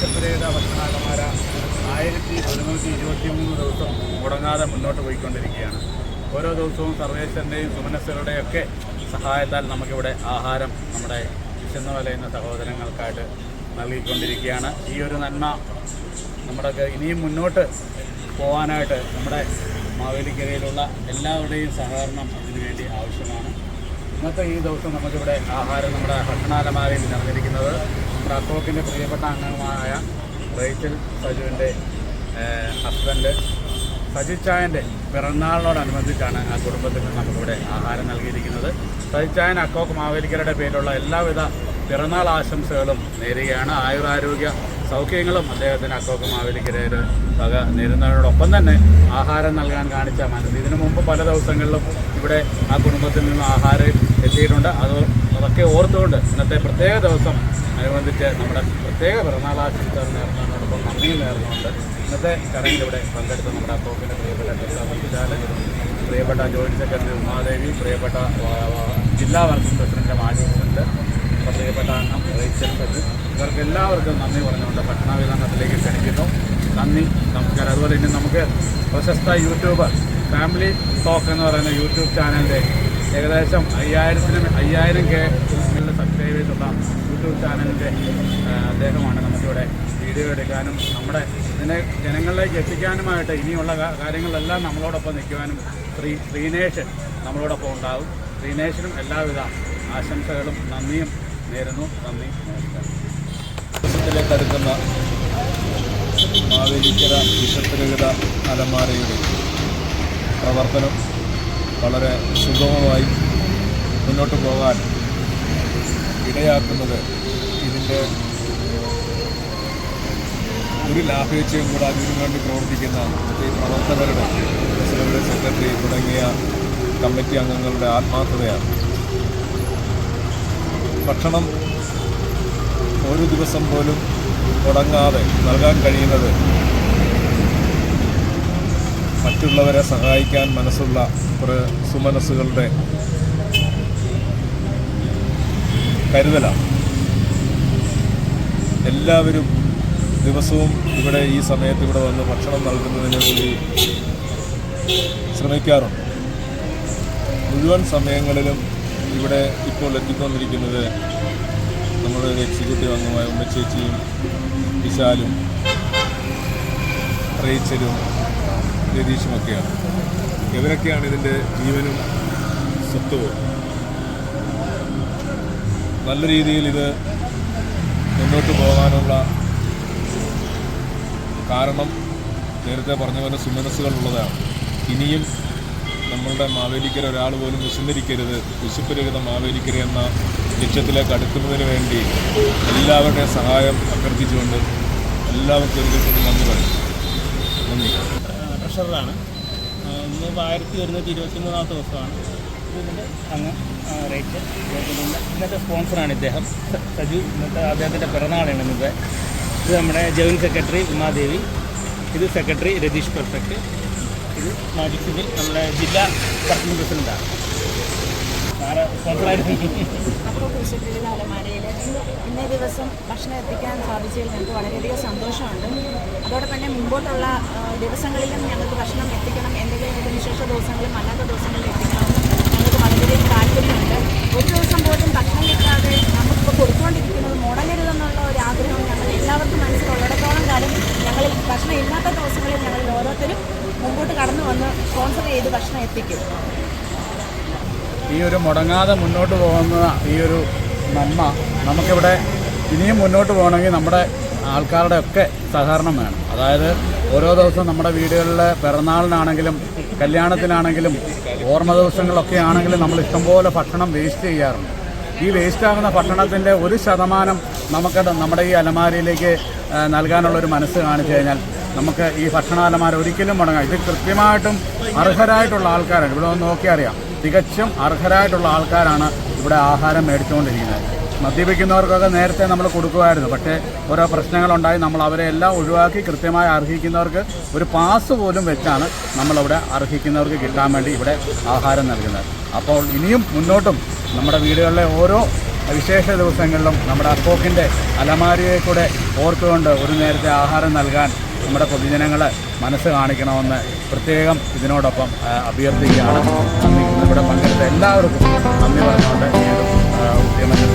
വിശപ്പുരഹിത ഭക്ഷണാകമാര ആയിരത്തി ഒരുന്നൂറ്റി ഇരുപത്തി മൂന്ന് ദിവസം മുടങ്ങാതെ മുന്നോട്ട് പോയിക്കൊണ്ടിരിക്കുകയാണ്. ഓരോ ദിവസവും സർവേശ്വരന്റെയും സുമനസ്സുകളുടെയൊക്കെ സഹായത്താൽ നമുക്കിവിടെ ആഹാരം നമ്മുടെ വിശന്ന് വലയുന്ന സഹോദരങ്ങൾക്കായിട്ട് നൽകിക്കൊണ്ടിരിക്കുകയാണ്. ഈ ഒരു നന്മ നമ്മുടെ ഇനിയും മുന്നോട്ട് പോകാനായിട്ട് നമ്മുടെ മാവേലിക്കരയിലുള്ള എല്ലാവരുടെയും സഹകരണം അതിനുവേണ്ടി ആവശ്യമാണ്. ഇന്നത്തെ ഈ ദിവസം നമുക്കിവിടെ ആഹാരം നമ്മുടെ ഭക്ഷണാലമാരയിൽ നിറഞ്ഞിരിക്കുന്നത്. നമ്മുടെ പ്രിയപ്പെട്ട അംഗമായ റേച്ചൽ സജുവിന്റെ ഹസ്ബൻഡ് സജിച്ചായന്റെ പിറന്നാളിനോടനുബന്ധിച്ചാണ് ആ കുടുംബത്തിൽ നിന്ന് നമുക്കിവിടെ ആഹാരം നൽകിയിരിക്കുന്നത്. സജിച്ചായൻ അക്കോക്ക് മാവേലിക്കരുടെ പേരിലുള്ള എല്ലാവിധ പിറന്നാൾ ആശംസകളും നേരുകയാണ്. ആയുരാരോഗ്യ സൗഖ്യങ്ങളും അദ്ദേഹത്തിന് അക്കോക്ക് മാവേലിക്കരയിൽ വക നേരുന്നതിനോടൊപ്പം തന്നെ ആഹാരം നൽകാൻ കാണിച്ച മനസ്സ്. ഇതിനു മുമ്പ് പല ദിവസങ്ങളിലും ഇവിടെ ആ കുടുംബത്തിൽ നിന്ന് ആഹാരം എത്തിയിട്ടുണ്ട്. അത് അതൊക്കെ ഓർത്തുകൊണ്ട് ഇന്നത്തെ പ്രത്യേക ദിവസം അനുബന്ധിച്ച് നമ്മുടെ പ്രത്യേക പിറന്നാളാശംസകൾ നേർന്നതിനോടൊപ്പം നന്ദിയും നേർന്നുകൊണ്ട് ഇന്നത്തെ ചടങ്ങിൽ ഇവിടെ പങ്കെടുത്ത നമ്മുടെ അക്കോക്കിന്റെ പ്രിയപ്പെട്ട പ്രിയപ്പെട്ട ജോയിന്റ് സെക്രട്ടറി ഉമാദേവി പ്രിയപ്പെട്ട ജില്ലാ വർക്കിംഗ് പ്രസിഡന്റ് പ്രസിഡന്റ് പ്രിയപ്പെട്ട അംഗം റേച്ചൽ സജു. ഇവർക്ക് എല്ലാവർക്കും നന്ദി പറഞ്ഞുകൊണ്ട് ഭക്ഷണ വിതരണത്തിലേക്ക് ക്ഷണിക്കുന്നു. നന്ദി നമസ്കാരം. അതുപോലെ ഇനി നമുക്ക് പ്രശസ്ത യൂട്യൂബർ ഫാമിലി ടോക്ക് എന്ന് പറയുന്ന യൂട്യൂബ് ചാനലിന്റെ ഏകദേശം അയ്യായിരത്തിന് അയ്യായിരം കെ സബ്സ്ക്രൈബ് ചെയ്തിട്ടുള്ള യൂട്യൂബ് ചാനലിന്റെ അദ്ദേഹമാണ് നമുക്കിവിടെ വീഡിയോ എടുക്കാനും നമ്മുടെ ഇതിനെ ജനങ്ങളിലേക്ക് എത്തിക്കാനുമായിട്ട് ഇനിയുള്ള കാര്യങ്ങളെല്ലാം നമ്മളോടൊപ്പം നിൽക്കുവാനും ശ്രീ ശ്രീനേഷ് നമ്മളോടൊപ്പം ഉണ്ടാകും. ശ്രീനേഷിനും എല്ലാവിധ ആശംസകളും നന്ദിയും നേരുന്നു. നന്ദി. ദിവസത്തിലേക്ക് അടുക്കുന്ന മാവേലിക്കര വിഷപ്പുരഹിത അലമാരയുടെ പ്രവർത്തനം വളരെ സുഗമമായി മുന്നോട്ട് പോകാൻ ഇടയാക്കുന്നത് ഇതിന്റെ ഒരു ലാഭേച്ഛയും കൂടെ അതിനു വേണ്ടി പ്രവർത്തിക്കുന്ന ഈ പ്രവർത്തകരുടെ പ്രസിഡന്റ് സെക്രട്ടറി തുടങ്ങിയ കമ്മിറ്റി അംഗങ്ങളുടെ ആത്മാർത്ഥതയാണ്. ഭക്ഷണം ഒരു ദിവസം പോലും മുടങ്ങാതെ നൽകാൻ കഴിയുന്നത് മറ്റുള്ളവരെ സഹായിക്കാൻ മനസ്സുള്ള കുറേ സുമനസ്സുകളുടെ കരുതലാണ്. എല്ലാവരും ദിവസവും ഇവിടെ ഈ സമയത്ത് ഇവിടെ വന്ന് ഭക്ഷണം നൽകുന്നതിന് വേണ്ടി ശ്രമിക്കാറുണ്ട്. മുഴുവൻ സമയങ്ങളിലും ഇവിടെ ഇപ്പോൾ എത്തിക്കൊണ്ടിരിക്കുന്നത് നമ്മുടെ ഒരു എക്സിക്യൂട്ടീവ് അംഗമായ ഉമ്മച്ചേച്ചിയും വിശാലും റേച്ചലും രതീഷുമൊക്കെയാണ് ഇവരൊക്കെയാണ് ഇതിന്റെ ജീവനും സ്വത്വവും? നല്ല രീതിയിൽ ഇത് മുന്നോട്ട് പോകാനുള്ള കാരണം നേരത്തെ പറഞ്ഞ പോലെ സുമനസ്സുകൾ ഉള്ളതാണ്. ഇനിയും നമ്മളുടെ മാവേലിക്കര ഒരാൾ പോലും വിശന്നിരിക്കരുത്. വിശുപ്പുരഹിത മാവേലിക്കര എന്ന ലക്ഷ്യത്തിലേക്ക് അടുക്കുന്നതിന് വേണ്ടി എല്ലാവരുടെയും സഹായം അഭ്യർത്ഥിച്ചുകൊണ്ട് എല്ലാവർക്കും ഒരിക്കൽ കൂടി നന്ദി പറയും നന്ദി. ട്രഷററാണ്. ഇന്ന് ആയിരത്തി ഒരുന്നൂറ്റി ഇരുപത്തി മൂന്നാമത്തെ ദിവസമാണ് അങ്ങ് റേറ്റ് ഇന്നത്തെ സ്പോൺസറാണ് ഇദ്ദേഹം. സജു ഇന്നത്തെ അദ്ദേഹത്തിന്റെ പിറന്നാളാണ് ഇന്നത്തെ ഇത് നമ്മുടെ ജോയിന്റ് സെക്രട്ടറി ഉമാദേവി. ഇത് സെക്രട്ടറി രതീഷ് പെർഫെക്റ്റ് ഇത് സിജിൽ നമ്മുടെ ജില്ലാ വർക്കിംഗ് പ്രസിഡന്റാണ് സാറ് സ്പോൺസറായിട്ട് ഇന്നേ ദിവസം ഭക്ഷണം എത്തിക്കാൻ സാധിച്ചതിൽ ഞങ്ങൾക്ക് വളരെയധികം സന്തോഷമുണ്ട്. അതോടൊപ്പം തന്നെ മുമ്പോട്ടുള്ള ദിവസങ്ങളിലും ഞങ്ങൾക്ക് ഭക്ഷണം എത്തിക്കണം എന്തെങ്കിലും വിശേഷ ദിവസങ്ങളിലും അല്ലാത്ത ദിവസങ്ങളിലും എത്തിക്കണം. ഞങ്ങൾക്ക് വളരെയധികം താല്പര്യമുണ്ട്. ഒരു ദിവസം പോലും ഭക്ഷണം കിട്ടാതെ നമുക്കിപ്പോൾ കൊടുത്തുകൊണ്ടിരിക്കുന്നത് മുടങ്ങരുതെന്നുള്ള ഒരു ആഗ്രഹം എത്തിക്കും. ഈ ഒരു മുടങ്ങാതെ മുന്നോട്ട് പോകുന്ന ഈ ഒരു നന്മ നമുക്കിവിടെ ഇനിയും മുന്നോട്ട് പോകണമെങ്കിൽ നമ്മുടെ ആൾക്കാരുടെ ഒക്കെ സഹകരണം വേണം. അതായത് ഓരോ ദിവസവും നമ്മുടെ വീടുകളിലെ പിറന്നാളിനാണെങ്കിലും കല്യാണത്തിനാണെങ്കിലും ഓർമ്മ ദിവസങ്ങളൊക്കെ ആണെങ്കിലും നമ്മൾ ഇഷ്ടംപോലെ ഭക്ഷണം വേസ്റ്റ് ചെയ്യാറുണ്ട്. ഈ വേസ്റ്റ് ആകുന്ന ഭക്ഷണത്തിന്റെ ഒരു ശതമാനം നമുക്ക് നമ്മുടെ ഈ അലമാരയിലേക്ക് നൽകാനുള്ളൊരു മനസ്സ് കാണിച്ചു കഴിഞ്ഞാൽ നമുക്ക് ഈ ഭക്ഷണാലമാര ഒരിക്കലും മുടങ്ങാം. ഇത് കൃത്യമായിട്ടും അർഹരായിട്ടുള്ള ആൾക്കാരാണ്. ഇവിടെ ഒന്ന് നോക്കിയറിയാം തികച്ചും അർഹരായിട്ടുള്ള ആൾക്കാരാണ് ഇവിടെ ആഹാരം മേടിച്ചുകൊണ്ടിരിക്കുന്നത്. മദ്യപിക്കുന്നവർക്കൊക്കെ നേരത്തെ നമ്മൾ കൊടുക്കുമായിരുന്നു. പക്ഷേ ഓരോ പ്രശ്നങ്ങളുണ്ടായി നമ്മൾ അവരെ എല്ലാം ഒഴിവാക്കി കൃത്യമായി അർഹിക്കുന്നവർക്ക് ഒരു പാസ് പോലും വെച്ചാണ് നമ്മളവിടെ അർഹിക്കുന്നവർക്ക് കിട്ടാൻ വേണ്ടി ഇവിടെ ആഹാരം നൽകുന്നത്. അപ്പോൾ ഇനിയും മുന്നോട്ടും നമ്മുടെ വീടുകളിലെ ഓരോ വിശേഷ ദിവസങ്ങളിലും നമ്മുടെ അക്കോക്കിന്റെ അലമാരിയെ കൂടെ ഓർത്തുകൊണ്ട് ഒരു നേരത്തെ ആഹാരം നൽകാൻ നമ്മുടെ പൊതുജനങ്ങൾ മനസ്സ് കാണിക്കണമെന്ന് പ്രത്യേകം ഇതിനോടൊപ്പം അഭ്യർത്ഥിക്കുകയാണ്. ഇവിടെ പങ്കെടുത്ത എല്ലാവർക്കും നന്ദി പറഞ്ഞുകൊണ്ട് വീണ്ടും ഉദ്യമത്തിൽ